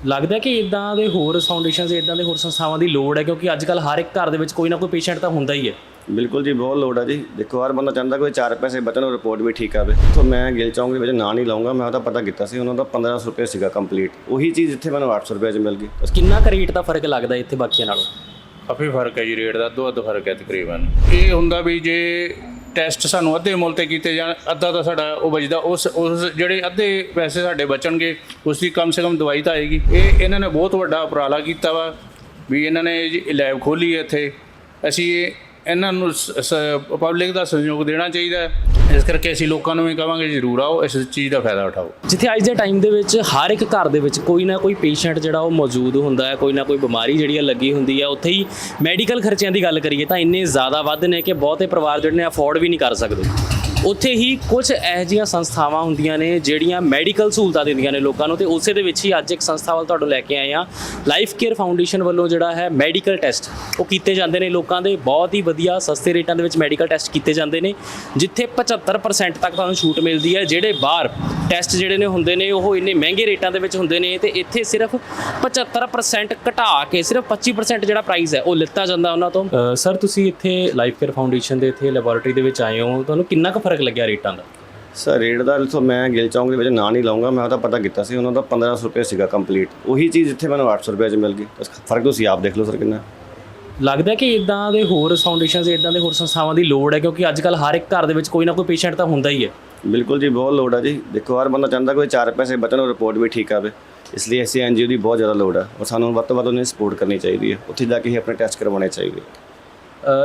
ਲੱਗਦਾ ਹੈ ਕਿ ਇਦਾਂ ਦੇ ਹੋਰ ਫਾਊਂਡੇਸ਼ਨਸ ਇਦਾਂ ਦੇ ਹੋਰ ਸੰਸਥਾਵਾਂ ਦੀ ਲੋੜ ਹੈ ਕਿਉਂਕਿ ਅੱਜ ਕੱਲ ਹਰ ਇੱਕ ਘਰ ਦੇ ਵਿੱਚ ਕੋਈ ਨਾ ਕੋਈ ਪੇਸ਼ੈਂਟ ਤਾਂ ਹੁੰਦਾ ਹੀ ਹੈ। ਬਿਲਕੁਲ ਜੀ ਬਹੁਤ ਲੋੜ ਆ ਜੀ। ਦੇਖੋ ਹਰ ਬੰਦਾ ਚਾਹੁੰਦਾ ਕੋਈ 4 ਪੈਸੇ ਬਚਣ ਔਰ ਰਿਪੋਰਟ ਵੀ ਠੀਕ ਆਵੇ। ਤੋਂ ਮੈਂ ਗਿਲ ਚੌਂਕ ਦੇ ਵਿੱਚ ਨਾਂ ਨਹੀਂ ਲਾਉਂਗਾ ਮੈਂ ਉਹਦਾ ਪਤਾ ਕੀਤਾ ਸੀ ਉਹਨਾਂ ਦਾ 1500 ਰੁਪਏ ਸੀਗਾ ਕੰਪਲੀਟ ਉਹੀ ਚੀਜ਼ ਇੱਥੇ ਮੈਨੂੰ 800 ਰੁਪਏ 'ਚ ਮਿਲ ਗਈ। ਕਿੰਨਾ ਕੁ ਰੇਟ ਦਾ ਫ਼ਰਕ ਲੱਗਦਾ ਇੱਥੇ ਬਾਕੀਆਂ ਨਾਲੋਂ? ਕਾਫੀ ਫ਼ਰਕ ਹੈ ਜੀ ਰੇਟ ਦਾ ਦੋ ਅੱਧ ਫ਼ਰਕ ਹੈ ਤਕਰੀਬਨ। ਇਹ ਹੁੰਦਾ ਵੀ ਜੇ ਟੈਸਟ ਸਾਨੂੰ ਅੱਧੇ ਮੁੱਲ ਤੇ ਕੀਤੇ ਜਾਣ, ਅੱਧਾ ਤਾਂ ਸਾਡਾ ਉਹ ਬਚਦਾ। ਉਸ ਉਸ ਜਿਹੜੇ ਅੱਧੇ ਪੈਸੇ ਸਾਡੇ ਬਚਣਗੇ ਉਸ ਦੀ ਕਮ ਸੇ ਕਮ ਦਵਾਈ ਤਾਂ ਆਏਗੀ। ਇਹ ਇਹਨਾਂ ਨੇ ਬਹੁਤ ਵੱਡਾ ਉਪਰਾਲਾ ਕੀਤਾ ਵਾ, ਵੀ ਇਹਨਾਂ ਨੇ ਜੀ ਲੈਬ ਖੋਲੀ ਹੈ ਇੱਥੇ। ਅਸੀਂ ਇਹ- ਇਹਨਾਂ ਨੂੰ ਪਬਲਿਕ ਦਾ ਸਹਿਯੋਗ ਦੇਣਾ ਚਾਹੀਦਾ ਹੈ। ਇਸ ਕਰਕੇ ਅਸੀਂ ਲੋਕਾਂ ਨੂੰ ਵੀ ਕਹਾਂਗੇ, ਜ਼ਰੂਰ ਆਓ, ਇਸ ਚੀਜ਼ ਦਾ ਫਾਇਦਾ ਉਠਾਓ। ਜਿੱਥੇ ਅੱਜ ਦੇ ਟਾਈਮ ਦੇ ਵਿੱਚ ਹਰ ਇੱਕ ਘਰ ਦੇ ਵਿੱਚ ਕੋਈ ਨਾ ਕੋਈ ਪੇਸ਼ੈਂਟ ਜਿਹੜਾ ਉਹ ਮੌਜੂਦ ਹੁੰਦਾ ਹੈ, ਕੋਈ ਨਾ ਕੋਈ ਬਿਮਾਰੀ ਜਿਹੜੀ ਆ ਲੱਗੀ ਹੁੰਦੀ ਹੈ ਉੱਥੇ ਹੀ ਮੈਡੀਕਲ ਖਰਚਿਆਂ ਦੀ ਗੱਲ ਕਰੀਏ ਤਾਂ ਇੰਨੇ ਜ਼ਿਆਦਾ ਵੱਧ ਨੇ ਕਿ ਬਹੁਤੇ ਪਰਿਵਾਰ ਜਿਹੜੇ ਨੇ ਅਫੋਰਡ ਵੀ ਨਹੀਂ ਕਰ ਸਕਦੇ। ਉੱਥੇ ਹੀ ਕੁਝ ਇਹੋ ਜਿਹੀਆਂ ਸੰਸਥਾਵਾਂ ਹੁੰਦੀਆਂ ਨੇ ਜਿਹੜੀਆਂ ਮੈਡੀਕਲ ਸਹੂਲਤਾਂ ਦਿੰਦੀਆਂ ਨੇ ਲੋਕਾਂ ਨੂੰ ਤੇ ਉਸੇ ਦੇ ਵਿੱਚ ਹੀ ਅੱਜ ਇੱਕ ਸੰਸਥਾ ਵੱਲ ਤੁਹਾਨੂੰ ਲੈ ਕੇ ਆਏ ਆ ਲਾਈਫ ਕੇਅਰ ਫਾਊਂਡੇਸ਼ਨ ਵੱਲੋਂ ਜਿਹੜਾ ਹੈ ਮੈਡੀਕਲ ਟੈਸਟ। ਉਹ ਕੀਤੇ ਜਾਂਦੇ ਨੇ ਲੋਕਾਂ ਦੇ ਬਹੁਤ ਹੀ ਵਧੀਆ ਸਸਤੇ ਰੇਟਾਂ ਦੇ ਵਿੱਚ ਮੈਡੀਕਲ ਟੈਸਟ ਕੀਤੇ ਜਾਂਦੇ ਨੇ, ਜਿੱਥੇ 75% ਤੱਕ ਤੁਹਾਨੂੰ ਛੂਟ ਮਿਲਦੀ ਹੈ, ਜਿਹੜੇ ਬਾਹਰ ਟੈਸਟ ਜਿਹੜੇ ਨੇ ਹੁੰਦੇ ਨੇ, ਉਹ ਇੰਨੇ ਮਹਿੰਗੇ ਰੇਟਾਂ ਦੇ ਵਿੱਚ ਹੁੰਦੇ ਨੇ ਤੇ ਇੱਥੇ ਸਿਰਫ 75% ਘਟਾ ਕੇ ਸਿਰਫ 25% ਜਿਹੜਾ ਪ੍ਰਾਈਸ ਹੈ, ਉਹ ਲਿੱਤਾ ਜਾਂਦਾ ਉਹਨਾਂ ਤੋਂ। ਸਰ, ਤੁਸੀਂ ਇੱਥੇ ਲਾਈਫ ਕੇਅਰ ਫਾਊਂਡੇਸ਼ਨ ਦੇ ਇੱਥੇ ਲੈਬੋਰੇਟਰੀ ਦੇ ਵਿੱਚ ਆਏ ਹੋ, ਤੁਹਾਨੂੰ ਕਿੰਨਾ ਕੁ ਫ਼ਰਕ ਲੱਗਿਆ ਰੇਟਾਂ ਦਾ? ਸਰ ਰੇਟ ਦਾ ਤੋਂ ਮੈਂ ਗਿਲ ਚੌਂਕ ਦੇ ਵਿੱਚ ਨਾਂ ਨਹੀਂ ਲਾਉਂਗਾ ਮੈਂ ਉਹਦਾ ਪਤਾ ਕੀਤਾ ਸੀ ਉਹਨਾਂ ਦਾ 1500 ਰੁਪਏ ਸੀਗਾ ਕੰਪਲੀਟ ਉਹੀ ਚੀਜ਼ ਇੱਥੇ ਮੈਨੂੰ 800 ਰੁਪਏ 'ਚ ਮਿਲ ਗਈ। ਫ਼ਰਕ ਤੁਸੀਂ ਆਪ ਦੇਖ ਲਓ ਸਰ ਕਿੰਨਾ। ਲੱਗਦਾ ਹੈ ਕਿ ਇਦਾਂ ਦੇ ਹੋਰ ਫਾਊਂਡੇਸ਼ਨਸ ਇਦਾਂ ਦੇ ਹੋਰ ਸੰਸਥਾਵਾਂ ਦੀ ਲੋੜ ਹੈ? ਕਿਉਂਕਿ ਅੱਜ ਕੱਲ ਹਰ ਇੱਕ ਘਰ ਦੇ ਵਿੱਚ ਕੋਈ ਨਾ ਕੋਈ ਪੇਸ਼ੈਂਟ ਤਾਂ ਹੁੰਦਾ ਹੀ ਹੈ। ਬਿਲਕੁਲ ਜੀ ਬਹੁਤ ਲੋੜ ਆ ਜੀ। ਦੇਖੋ ਹਰ ਬੰਦਾ ਚਾਹੁੰਦਾ ਕੋਈ 4 ਪੈਸੇ ਬਚਣ ਔਰ ਰਿਪੋਰਟ ਵੀ ਠੀਕ ਆਵੇ। ਇਸ ਲਈ ਐਸੀ ਐਨਜੀਓ ਦੀ ਬਹੁਤ ਜ਼ਿਆਦਾ ਲੋੜ ਆ। ਔਰ ਸਾਨੂੰ ਵੱਧ ਤੋਂ ਵੱਧ ਉਹਨੇ ਸਪੋਰਟ ਕਰਨੀ ਚਾਹੀਦੀ ਹੈ। ਉੱਥੇ ਜਾ ਕੇ ਹੀ ਆਪਣੇ ਟੈਸਟ ਕਰਵਾਉਣੇ ਚਾਹੀਦੇ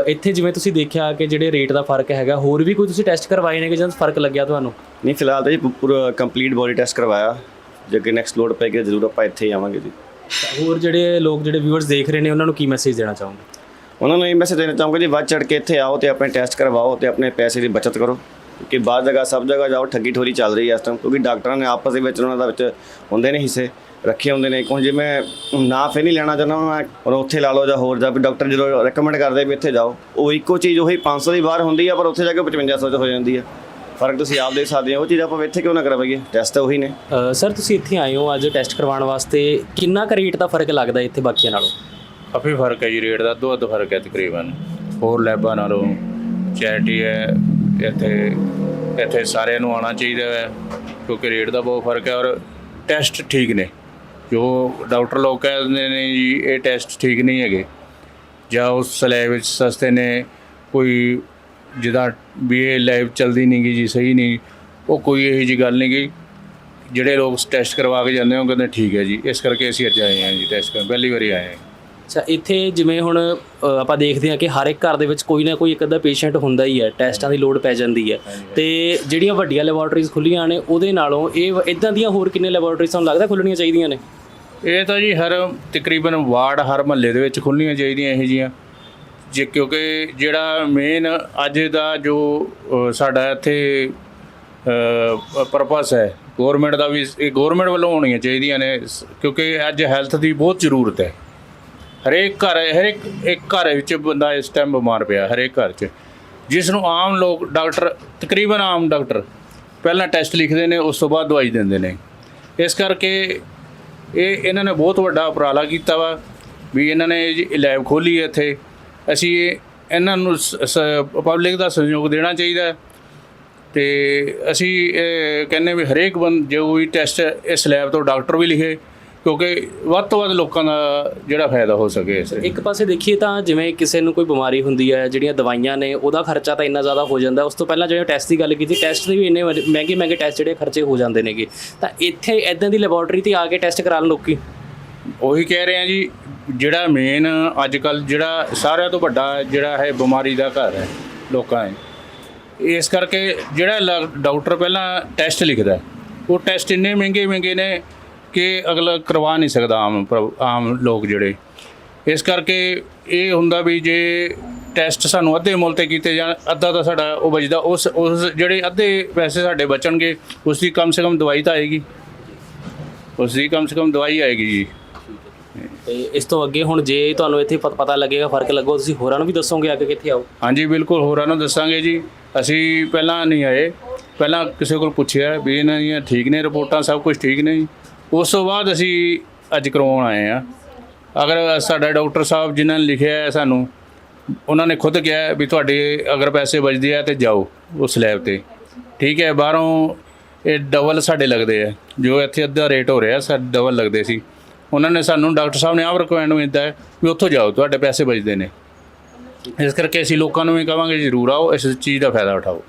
ਇੱਥੇ ਜਿਵੇਂ ਤੁਸੀਂ ਦੇਖਿਆ ਕਿ ਜਿਹੜੇ ਰੇਟ ਦਾ ਫ਼ਰਕ ਹੈਗਾ ਹੋਰ ਵੀ ਕੋਈ ਤੁਸੀਂ ਟੈਸਟ ਕਰਵਾਏ ਨੇ ਕਿ ਜਦੋਂ ਫ਼ਰਕ ਲੱਗਿਆ ਤੁਹਾਨੂੰ? ਨਹੀਂ ਫਿਲਹਾਲ ਤਾਂ ਜੀ ਪੂਰਾ ਕੰਪਲੀਟ ਬੋਡੀ ਟੈਸਟ ਕਰਵਾਇਆ। ਜੇ ਕਿ ਨੈਕਸਟ ਲੋਡ ਪੈ ਗਿਆ ਜ਼ਰੂਰ ਆਪਾਂ ਇੱਥੇ ਹੀ ਆਵਾਂਗੇ ਜੀ। ਹੋਰ ਜਿਹੜੇ ਲੋਕ ਜਿਹੜੇ ਵਿਊਅਰਸ ਦੇਖ ਰਹੇ ਨੇ ਉਹਨਾਂ ਨੂੰ ਕੀ ਮੈਸੇਜ ਦੇਣਾ ਚਾਹੋਗੇ? ਉਹਨਾਂ ਨੂੰ ਇਹ ਮੈਸੇਜ ਦੇਣਾ ਚਾਹੂੰਗਾ ਜੀ ਵੱਧ ਚੜ ਕੇ ਇੱਥੇ ਆਓ ਤੇ ਆਪਣੇ ਟੈਸਟ ਕਰਵਾਓ ਤੇ ਆਪਣੇ ਪੈਸੇ ਦੀ ਬਚਤ ਕਰੋ। ਕਿਉਂਕਿ ਬਾਹਰ ਜਗ੍ਹਾ ਸਭ ਜਗ੍ਹਾ ਜਾਓ ਠੱਗੀ ਠੋਰੀ ਚੱਲ ਰਹੀ ਹੈ ਇਸ ਟਾਈਮ ਕਿਉਂਕਿ ਡਾਕਟਰਾਂ ਨੇ ਆਪਸ ਦੇ ਵਿੱਚ ਉਹਨਾਂ ਦਾ ਵਿੱਚ ਹੁੰਦੇ ਨੇ ਹਿੱਸੇ ਰੱਖੇ ਹੁੰਦੇ ਨੇ। ਕਿਉਂ ਜੇ ਮੈਂ ਨਾ ਫੇ ਨਹੀਂ ਲੈਣਾ ਚਾਹੁੰਦਾ ਮੈਂ ਔਰ ਉੱਥੇ ਲਾ ਲਓ ਜਾਂ ਹੋਰ ਜਾ ਵੀ ਡਾਕਟਰ ਜਦੋਂ ਰეკਮੈਂਡ ਕਰਦੇ ਵੀ ਇੱਥੇ ਜਾਓ ਉਹ ਇੱਕੋ ਚੀਜ਼ ਉਹੀ 500 ਦੀ ਬਾਹਰ ਹੁੰਦੀ ਆ ਪਰ ਉੱਥੇ ਜਾ ਕੇ 5500 ਚ ਹੋ ਜਾਂਦੀ ਆ। ਫ਼ਰਕ ਤੁਸੀਂ ਆਪ ਦੇਖ ਸਕਦੇ ਹੋ। ਉਹ ਚੀਜ਼ ਆਪਾਂ ਇੱਥੇ ਕਿਉਂ ਨਾ ਕਰਵਾਈਏ ਟੈਸਟ ਤਾਂ ਉਹੀ ਨੇ। ਸਰ ਤੁਸੀਂ ਇੱਥੇ ਆਏ ਹੋ ਅੱਜ ਟੈਸਟ ਕਰਵਾਉਣ ਵਾਸਤੇ। ਕਿੰਨਾ ਕੁ ਰੇਟ ਦਾ ਫ਼ਰਕ ਲੱਗਦਾ ਇੱਥੇ ਬਾਕੀਆਂ ਨਾਲੋਂ? ਕਾਫੀ ਫ਼ਰਕ ਹੈ ਜੀ ਰੇਟ ਦਾ ਦੋ ਅੱਧ ਫ਼ਰਕ ਹੈ ਤਕਰੀਬਨ। ਹੋਰ ਲੈਬਾਂ ਨਾਲੋਂ ਚੈਰਿਟੀ ਹੈ ਇੱਥੇ ਇੱਥੇ ਸਾਰਿਆਂ ਨੂੰ ਆਉਣਾ ਚਾਹੀਦਾ ਹੈ, ਕਿਉਂਕਿ ਰੇਟ ਦਾ ਬਹੁਤ ਫ਼ਰਕ ਹੈ ਔਰ ਟੈਸਟ ਠੀਕ ਨੇ। ਜੋ ਡਾਕਟਰ ਲੋਕ ਕਹਿੰਦੇ ਨੇ ਜੀ, ਇਹ ਟੈਸਟ ਠੀਕ ਨਹੀਂ ਹੈਗੇ। ਜਾਂ ਉਸ ਸਲੈਬ ਵਿੱਚ ਸਸਤੇ ਨੇ, ਕੋਈ ਜਿਹਦਾ ਵੀ ਇਹ ਲਾਈਵ ਚੱਲਦੀ ਨਹੀਂ ਗੀ ਜੀ, ਸਹੀ ਨਹੀਂ, ਉਹ ਕੋਈ ਇਹੋ ਜੀ ਗੱਲ ਨਹੀਂ ਗੀ ਜਿਹੜੇ ਲੋਕ ਟੈਸਟ ਕਰਵਾ ਕੇ ਜਾਂਦੇ ਹੋ ਕਹਿੰਦੇ ਠੀਕ ਹੈ ਜੀ, ਇਸ ਕਰਕੇ ਅਸੀਂ ਅੱਜ ਆਏ ਹਾਂ ਜੀ, ਟੈਸਟ ਕਰਨ, ਪਹਿਲੀ ਵਾਰੀ ਆਏ ਹਾਂ। ਅੱਛਾ ਇੱਥੇ ਜਿਵੇਂ ਹੁਣ ਅ, ਆਪਾਂ ਦੇਖਦੇ ਹਾਂ ਕਿ ਹਰ ਇੱਕ ਘਰ ਦੇ ਵਿੱਚ ਕੋਈ ਨਾ ਕੋਈ ਇੱਕ ਅੱਧਾ ਪੇਸ਼ੈਂਟ ਹੁੰਦਾ ਹੀ ਹੈ ਟੈਸਟਾਂ ਦੀ ਲੋੜ ਪੈ ਜਾਂਦੀ ਹੈ। ਤੇ ਜਿਹੜੀਆਂ ਵੱਡੀਆਂ ਲੈਬੋਰੇਟਰੀਜ਼ ਖੁੱਲੀਆਂ ਨੇ ਉਹਦੇ ਨਾਲੋਂ ਇਹ ਇਦਾਂ ਦੀਆਂ ਹੋਰ ਕਿੰਨੇ ਲੈਬੋਰੇਟਰੀਜ਼ ਤੁਹਾਨੂੰ ਲੱਗਦਾ ਖੁੱਲਣੀਆਂ ਚਾਹੀਦੀਆਂ ਨੇ? ਇਹ ਤਾਂ ਜੀ ਹਰ ਤਕਰੀਬਨ ਵਾਰਡ ਹਰ ਮਹੱਲੇ ਦੇ ਵਿੱਚ ਖੁੱਲ੍ਹਣੀਆਂ ਚਾਹੀਦੀਆਂ ਇਹੋ ਜੀਆਂ ਜੇ ਕਿਉਂਕਿ ਜਿਹੜਾ ਮੇਨ ਅੱਜ ਦਾ ਜੋ ਅ, ਸਾਡਾ ਇੱਥੇ ਪਰਪਸ ਹੈ ਗਵਰਨਮੈਂਟ ਦਾ ਵੀ ਇਹ ਗਵਰਨਮੈਂਟ ਵੱਲੋਂ ਹੋਣੀਆਂ ਚਾਹੀਦੀਆਂ ਨੇ। ਸ- ਕਿਉਂਕਿ ਅੱਜ ਹੈਲਥ ਦੀ ਬਹੁਤ ਜ਼ਰੂਰਤ ਹੈ। ਹਰੇਕ ਘਰ, ਹਰੇਕ ਇੱਕ ਘਰ ਵਿੱਚ ਬੰਦਾ ਇਸ ਟਾਈਮ ਬਿਮਾਰ ਪਿਆ, ਹਰੇਕ ਘਰ 'ਚ। ਜਿਸ ਨੂੰ ਆਮ ਲੋਕ ਡਾਕਟਰ ਤਕਰੀਬਨ ਆਮ ਡਾਕਟਰ ਪਹਿਲਾਂ ਟੈਸਟ ਲਿਖਦੇ ਨੇ, ਉਸ ਤੋਂ ਬਾਅਦ ਦਵਾਈ ਦਿੰਦੇ ਨੇ। ਇਸ ਕਰਕੇ ਇਹ ਇਹਨਾਂ ਨੇ ਬਹੁਤ ਵੱਡਾ ਉਪਰਾਲਾ ਕੀਤਾ ਵਾ ਵੀ ਇਹਨਾਂ ਨੇ ਜੀ ਲੈਬ ਖੋਲੀ ਹੈ ਇੱਥੇ। ਅਸੀਂ ਇਹਨਾਂ ਨੂੰ ਪਬਲਿਕ ਦਾ ਸਹਿਯੋਗ ਦੇਣਾ ਚਾਹੀਦਾ ਹੈ। ਤੇ ਅਸੀਂ ਇਹ ਕਹਿੰਦੇ ਵੀ ਹਰੇਕ ਬੰਦ, ਜੋ ਵੀ ਟੈਸਟ ਇਸ ਲੈਬ ਤੋਂ ਡਾਕਟਰ ਵੀ ਲਿਖੇ ਕਿਉਂਕਿ ਵੱਧ ਤੋਂ ਵੱਧ ਲੋਕਾਂ ਦਾ ਜਿਹੜਾ ਫਾਇਦਾ ਹੋ ਸਕੇ ਇਸ ਇੱਕ ਪਾਸੇ ਦੇਖੀਏ ਤਾਂ ਜਿਵੇਂ ਕਿਸੇ ਨੂੰ ਕੋਈ ਬਿਮਾਰੀ ਹੁੰਦੀ ਹੈ ਜਿਹੜੀਆਂ ਦਵਾਈਆਂ ਨੇ ਉਹਦਾ ਖਰਚਾ ਤਾਂ ਇੰਨਾ ਜ਼ਿਆਦਾ ਹੋ ਜਾਂਦਾ। ਉਸ ਤੋਂ ਪਹਿਲਾਂ ਜਿਹੜੇ ਟੈਸਟ ਦੀ ਗੱਲ ਕੀਤੀ ਟੈਸਟ ਦੇ ਵੀ ਇੰਨੇ ਮਹਿੰਗੇ ਮਹਿੰਗੇ ਟੈਸਟ ਜਿਹੜੇ ਖਰਚੇ ਹੋ ਜਾਂਦੇ ਨੇਗੇ। ਤਾਂ ਇੱਥੇ ਇਦਾਂ ਦੀ ਲੈਬੋਰੇਟਰੀ ਤੇ ਆ ਕੇ ਟੈਸਟ ਕਰਾਉਣ ਲੋਕੀ। ਉਹੀ ਕਹਿ ਰਹੇ ਆ ਜੀ ਜਿਹੜਾ ਮੇਨ ਅੱਜ ਕੱਲ ਜਿਹੜਾ ਸਾਰਿਆਂ ਤੋਂ ਵੱਡਾ ਜਿਹੜਾ ਹੈ ਬਿਮਾਰੀ ਦਾ ਘਰ ਹੈ ਲੋਕਾਂ ਹੈ ਇਸ ਕਰਕੇ ਜਿਹੜਾ ਡਾਕਟਰ ਪਹਿਲਾਂ ਟੈਸਟ ਲਿਖਦਾ ਉਹ ਟੈਸਟ ਇੰਨੇ ਮਹਿੰਗੇ ਮਹਿੰਗੇ ਨੇ ਕਿ ਅਗਲਾ ਕਰਵਾ ਨਹੀਂ ਸਕਦਾ ਆਮ ਆਮ ਲੋਕ ਜਿਹੜੇ। ਇਸ ਕਰਕੇ ਇਹ ਹੁੰਦਾ ਵੀ ਜੇ ਟੈਸਟ ਸਾਨੂੰ ਅੱਧੇ ਮੁੱਲ ਤੇ ਕੀਤੇ ਜਾਣ ਅੱਧਾ ਤਾਂ ਸਾਡਾ ਉਹ ਬਚਦਾ ਉਸ ਉਸ ਜਿਹੜੇ ਅੱਧੇ ਪੈਸੇ ਸਾਡੇ ਬਚਣਗੇ ਉਸ ਦੀ ਕਮ ਸੇ ਕਮ ਦਵਾਈ ਤਾਂ ਆਏਗੀ। ਉਸ ਦੀ ਕਮ ਸੇ ਕਮ ਦਵਾਈ ਆਏਗੀ ਜੀ। ਤੇ ਇਸ ਤੋਂ ਅੱਗੇ ਹੁਣ ਜੇ ਤੁਹਾਨੂੰ ਇੱਥੇ ਪਤਾ ਲੱਗੇਗਾ ਫ਼ਰਕ ਲੱਗੋ ਤੁਸੀਂ ਹੋਰਾਂ ਨੂੰ ਵੀ ਦੱਸੋਗੇ ਅੱਗੇ ਕਿੱਥੇ ਆਓ? ਹਾਂਜੀ ਬਿਲਕੁਲ ਹੋਰਾਂ ਨੂੰ ਦੱਸਾਂਗੇ ਜੀ। ਅਸੀਂ ਪਹਿਲਾਂ ਨਹੀਂ ਆਏ। ਪਹਿਲਾਂ ਕਿਸੇ ਕੋਲ ਪੁੱਛਿਆ ਵੀ ਇਹਨਾਂ ਦੀਆਂ ਠੀਕ ਨੇ ਰਿਪੋਰਟਾਂ ਸਭ ਕੁਝ ਠੀਕ ਨੇ ਜੀ। ਉਸ ਤੋਂ ਬਾਅਦ ਅਸੀਂ ਅੱਜ ਕਰਵਾਉਣ ਆਏ ਆ ਅਗਰ ਸਾਡਾ ਡਾਕਟਰ ਸਾਹਿਬ ਜਿਨ੍ਹਾਂ ਨੇ ਲਿਖਿਆ ਹੈ ਸਾਨੂੰ, ਉਹਨਾਂ ਨੇ ਖੁਦ ਕਿਹਾ ਵੀ ਤੁਹਾਡੇ ਅਗਰ ਪੈਸੇ ਬਚਦੇ ਆ ਤੇ ਜਾਓ ਉਸ ਲੈਬ ਤੇ। ਠੀਕ ਹੈ, ਬਾਹਰੋਂ ਇਹ ਡਬਲ ਸਾਡੇ ਲੱਗਦੇ ਆ। ਜੋ ਇੱਥੇ ਅੱਧਾ ਰੇਟ ਹੋ ਰਿਹਾ, ਸਾਡੇ ਡਬਲ ਲੱਗਦੇ ਸੀ। ਉਹਨਾਂ ਨੇ ਸਾਨੂੰ, ਡਾਕਟਰ ਸਾਹਿਬ ਨੇ ਆਪ ਰਿਕਮੈਂਡ ਕੀਤਾ ਹੈ ਵੀ ਉੱਥੋਂ ਜਾਓ, ਤੁਹਾਡੇ ਪੈਸੇ ਬਚਦੇ ਨੇ। ਇਸ ਕਰਕੇ ਅਸੀਂ ਲੋਕਾਂ ਨੂੰ ਵੀ ਕਹਾਂਗੇ, ਜ਼ਰੂਰ ਆਓ, ਇਸ ਚੀਜ਼ ਦਾ ਫਾਇਦਾ ਉਠਾਓ।